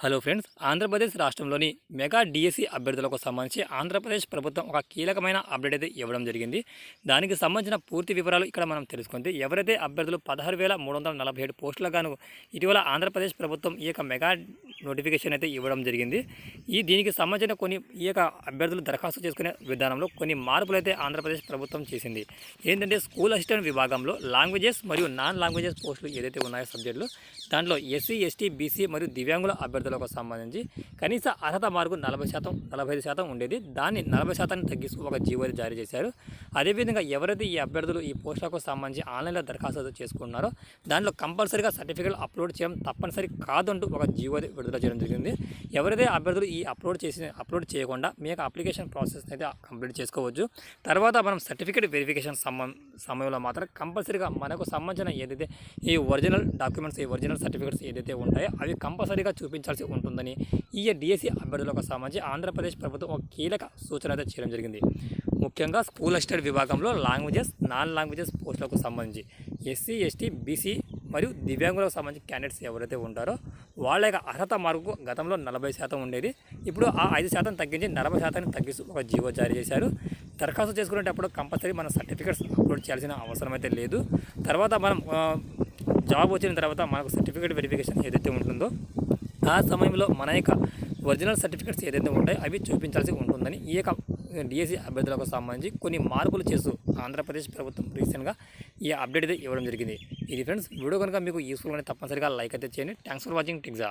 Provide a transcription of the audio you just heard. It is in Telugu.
హలో ఫ్రెండ్స్ ఆంధ్రప్రదేశ్ రాష్ట్రంలోని మెగా డిఎస్సి అభ్యర్థులకు సంబంధించి ఆంధ్రప్రదేశ్ ప్రభుత్వం ఒక కీలకమైన అప్డేట్ అయితే ఇవ్వడం జరిగింది. దానికి సంబంధించిన పూర్తి వివరాలు ఇక్కడ మనం తెలుసుకుంది. ఎవరైతే అభ్యర్థులు పదహారు వేల మూడు వందల నలభై ఏడు పోస్టులుగాను ఇటీవల ఆంధ్రప్రదేశ్ ప్రభుత్వం ఈ యొక్క మెగా నోటిఫికేషన్ అయితే ఇవ్వడం జరిగింది. ఈ దీనికి సంబంధించిన కొన్ని ఈ యొక్క అభ్యర్థులు దరఖాస్తు చేసుకునే విధానంలో కొన్ని మార్పులు అయితే ఆంధ్రప్రదేశ్ ప్రభుత్వం చేసింది. ఏంటంటే స్కూల్ అసిస్టెంట్ విభాగంలో లాంగ్వేజెస్ మరియు నాన్ లాంగ్వేజెస్ పోస్టులు ఏదైతే ఉన్నాయో సబ్జెక్టులు దాంట్లో ఎస్సీ ఎస్టీ బీసీ మరియు దివ్యాంగుల అభ్యర్థులకు సంబంధించి కనీస అర్హత మార్కు నలభై శాతం నలభై ఐదు శాతం ఉండేది. దాన్ని నలభై శాతాన్ని తగ్గిస్తూ ఒక జీవోని జారీ చేశారు. అదేవిధంగా ఎవరైతే ఈ అభ్యర్థులు ఈ పోస్టులకు సంబంధించి ఆన్లైన్లో దరఖాస్తు చేసుకున్నారో దాంట్లో కంపల్సరీగా సర్టిఫికేట్ అప్లోడ్ చేయడం తప్పనిసరి కాదంటూ ఒక జీవో విడుదల చేయడం జరిగింది. ఎవరైతే అభ్యర్థులు ఈ అప్లోడ్ చేసి అప్లోడ్ చేయకుండా మీ యొక్క అప్లికేషన్ ప్రాసెస్ అయితే కంప్లీట్ చేసుకోవచ్చు. తర్వాత మనం సర్టిఫికేట్ వెరిఫికేషన్ సంబం సమయంలో మాత్రం కంపల్సరీగా మనకు సంబంధించిన ఏదైతే ఈ ఒరిజినల్ డాక్యుమెంట్స్ ఈ ఒరిజినల్ సర్టిఫికేట్స్ ఏదైతే ఉంటాయో అవి కంపల్సరీగా చూపించాల్సి ఉంటుందని ఈ డిఎస్సి అభ్యర్థులకు సంబంధించి ఆంధ్రప్రదేశ్ ప్రభుత్వం ఒక కీలక సూచన అయితే చేయడం జరిగింది. ముఖ్యంగా స్కూల్ అసిస్టెంట్ విభాగంలో లాంగ్వేజెస్ నాన్ లాంగ్వేజెస్ పోస్టులకు సంబంధించి ఎస్సీ ఎస్టీ బీసీ మరియు దివ్యాంగులకు సంబంధించి క్యాండిడేట్స్ ఎవరైతే ఉంటారో వాళ్ళ యొక్క అర్హత మార్కు గతంలో నలభై శాతం ఉండేది. ఇప్పుడు ఆ ఐదు శాతం తగ్గించి నలభై శాతాన్ని తగ్గిస్తూ ఒక జీవో జారీ చేశారు. దరఖాస్తు చేసుకునేటప్పుడు కంపల్సరీ మన సర్టిఫికేట్స్ అప్లోడ్ చేయాల్సిన అవసరం అయితే లేదు. తర్వాత మనం జాబ్ వచ్చిన తర్వాత మనకు సర్టిఫికేట్ వెరిఫికేషన్ ఏదైతే ఉంటుందో ఆ సమయంలో మన యొక్క ఒరిజినల్ సర్టిఫికేట్స్ ఏదైతే ఉంటాయో అవి చూపించాల్సి ఉంటుందని ఈ యొక్క డిఎస్సి అభ్యర్థులకు సంబంధించి కొన్ని మార్పులు చేస్తూ ఆంధ్రప్రదేశ్ ప్రభుత్వం రీసెంట్గా ఈ అప్డేట్ అయితే ఇవ్వడం జరిగింది. ఇది ఫ్రెండ్స్ వీడియో కనుక మీకు యూస్ఫుల్ అని తప్పనిసరిగా లైక్ అయితే చేయండి. Thanks for watching టిక్జా